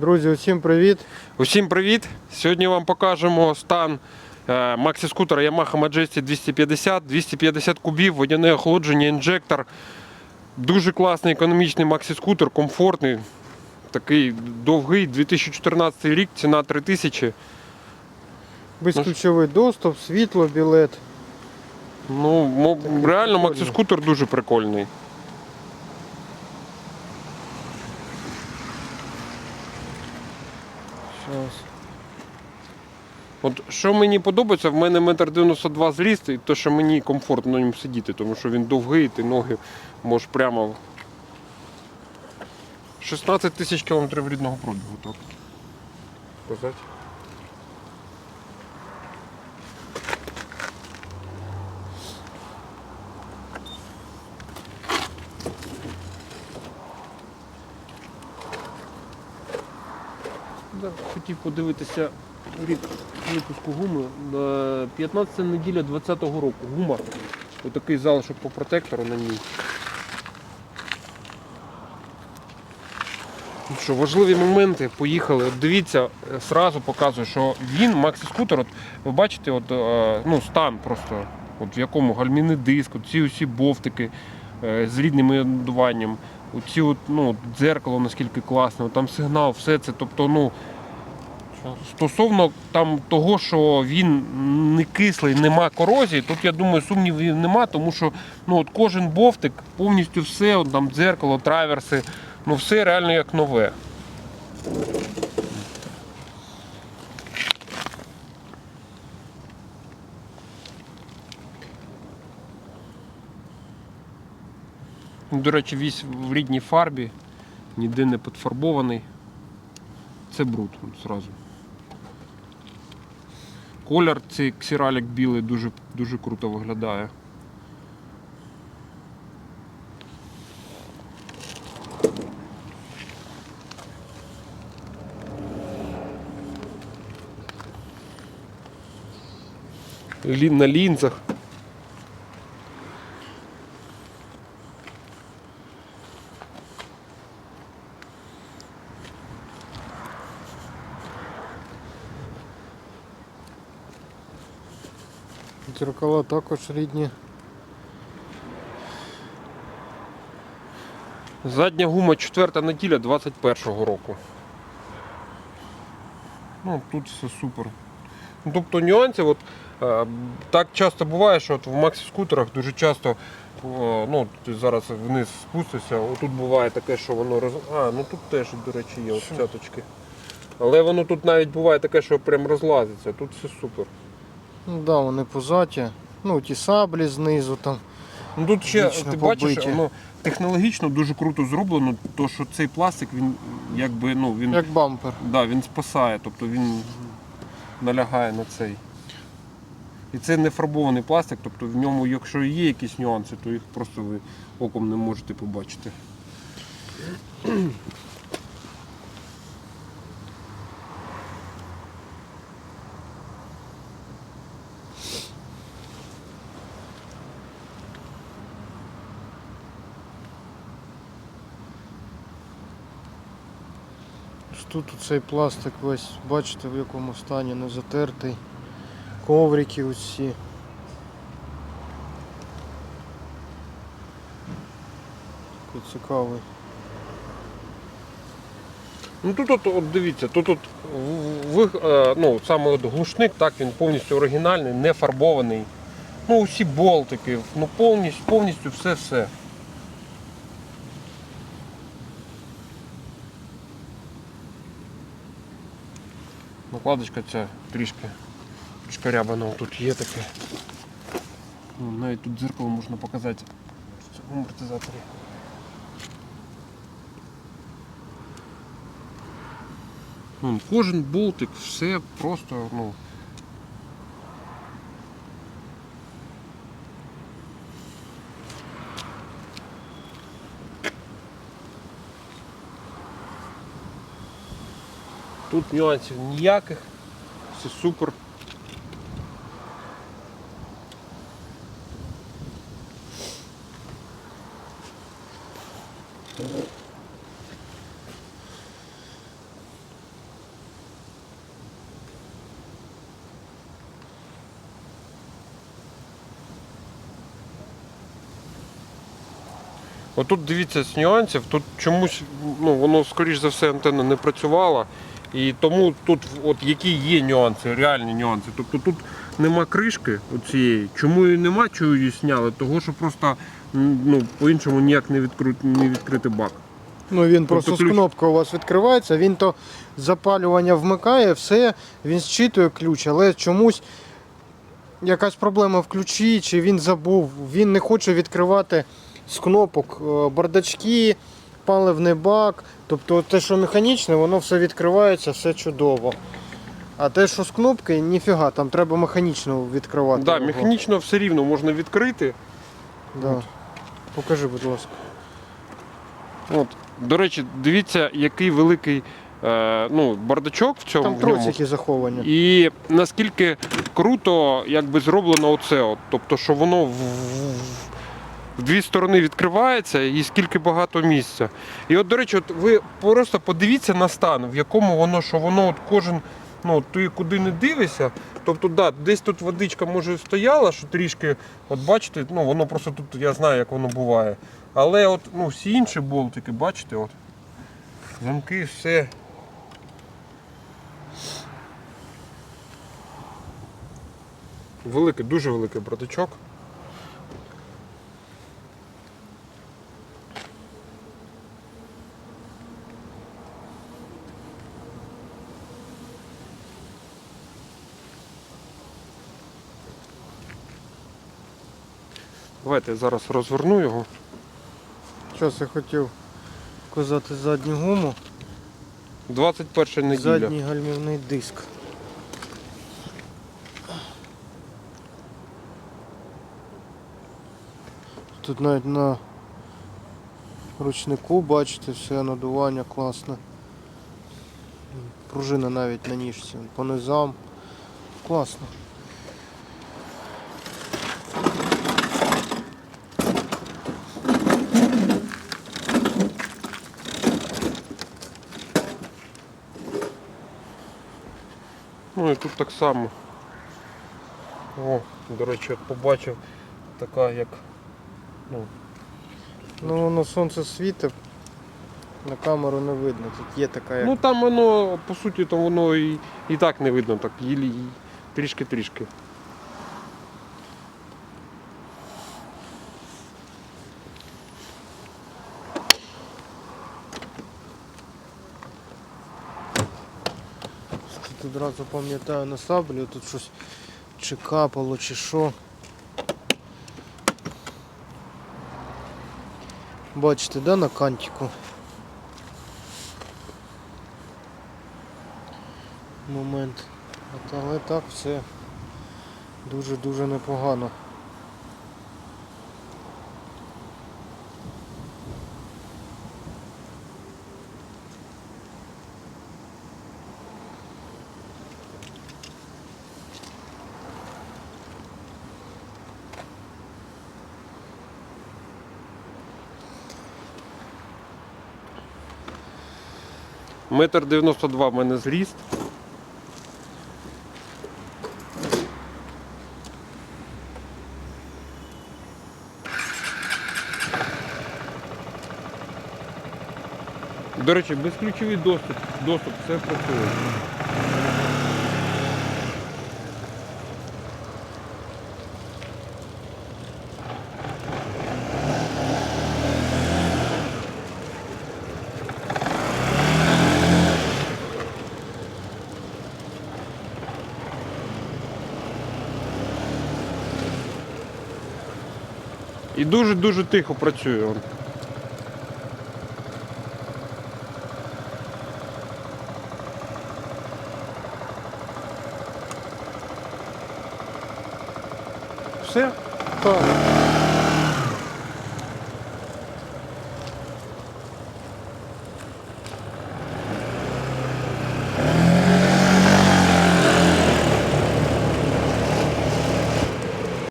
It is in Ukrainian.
Друзі, усім привіт! Усім привіт! Сьогодні вам покажемо стан е, максі-скутера Yamaha Majesty 250, 250 кубів, водяне охолодження, інжектор. Дуже класний економічний максі-скутер, комфортний. Такий довгий, 2014 рік, ціна 3000. Безключовий доступ, світло, білет. Ну, реально максі-скутер дуже прикольний. От що мені подобається, в мене метр 92 зріст, і то, що мені комфортно на ньому сидіти, тому що він довгий, ти ноги можеш прямо. в- 16 тисяч кілометрів рідного пробігу, так. Сказати. Да, хотів подивитися рік випуску гуми. 15 неділя 20-го року. Гума. Отакий залишок по протектору на ній. Ну Що, важливі моменти, поїхали. От дивіться, е, сразу показую, що він, Максі скутер, от ви бачите, от, е, ну, стан просто, от в якому гальмівний диск, от ці усі бовтики е, з рідним надуванням, оці от, ну, дзеркало наскільки класне, там сигнал, все це. Тобто, ну, Стосовно там того, що він не кислий, нема корозії, тут я думаю, сумнівів нема, тому що ну, от кожен бовтик, повністю все, от, там дзеркало, траверси, ну все реально як нове. До речі, весь в рідній фарбі, ніде не підфарбований. Це бруд зразу. Колір цей ксіралік білий дуже, дуже круто виглядає. На лінзах. Дзеркала також рідні. Задня гума четверта неділя 21-го року. Ну, тут все супер. Ну, Тобто нюансів, от, е, так часто буває, що от в максі-скутерах дуже часто, о, ну, ти зараз вниз спустишся, отут буває таке, що воно роз... А, ну тут теж, до речі, є от цяточки. Але воно тут навіть буває таке, що прям розлазиться, тут все супер. Ну да, вони позаті. Ну, ті саблі знизу там. Ну тут ще Вічно ти бачиш, побиті. воно технологічно дуже круто зроблено, то що цей пластик він якби ну він Як бампер. Да, він спасає, тобто він налягає на цей. І це не фарбований пластик, тобто в ньому, якщо є якісь нюанси, то їх просто ви оком не можете побачити. Тут цей пластик весь, бачите в якому стані не затертий. Коврики усі. Такий цікавий. Ну тут от, от дивіться, тут от в, в- е, ну, саме от глушник, так, він повністю оригінальний, не фарбований. Ну, усі болтики, ну повністю, повністю все-все. Накладочка ця трішки шкарябана тут є таке. Ну, навіть тут дзеркало можна показати в цьому амортизаторі. Вон, кожен болтик, все просто, ну. Тут нюансів ніяких, все супер. Отут дивіться з нюансів, тут чомусь ну, воно, скоріш за все, антенна не працювала. І тому тут от які є нюанси, реальні нюанси. Тобто тут нема кришки оцієї. Чому її нема, чого її зняли? Того, що просто ну, по-іншому ніяк не, відкру... не відкрити бак. Ну він просто з ключ- кнопки у вас відкривається, він то запалювання вмикає, все, він зчитує ключ, але чомусь якась проблема в ключі, чи він забув, він не хоче відкривати з кнопок е, бардачки, паливний бак. Тобто те, що механічне, воно все відкривається, все чудово. А те, що з кнопки, ніфіга, там треба механічно відкривати. Да, його. механічно все рівно можна відкрити. Да. Покажи, будь ласка. От. До речі, дивіться, який великий е, ну, бардачок в цьому. Там тросики заховані. І наскільки круто якби зроблено оце. От. Тобто, що воно в, в- дві сторони відкривається і скільки багато місця. І от, до речі, от ви просто подивіться на стан, в якому воно, що воно от кожен, ну ти куди не дивишся. Тобто, да, десь тут водичка може стояла, що трішки, от бачите, ну воно просто тут, я знаю, як воно буває. Але от ну, всі інші болтики, бачите, от, замки, все. Великий, дуже великий братичок. Давайте я зараз розверну його. Зараз я хотів казати задню гуму. 21 неділя. Задній гальмівний диск. Тут навіть на ручнику бачите, все надування класне. Пружина навіть на ніжці, по низам. Класно. Ну і тут так само. О, до речі, побачив така як. Ну, Ну воно сонце світить, на камеру не видно. Тут є така як. ну там воно, по суті, то воно і, і так не видно, так трішки-трішки. Тут одразу пам'ятаю на саблю, тут щось чи капало, чи що. Бачите, да, на кантику? Момент. От, але так все дуже-дуже непогано. Метр 92 в мене зріст. До речі, безключовий доступ, доступ все працює. І дуже-дуже тихо працює. Все. Так.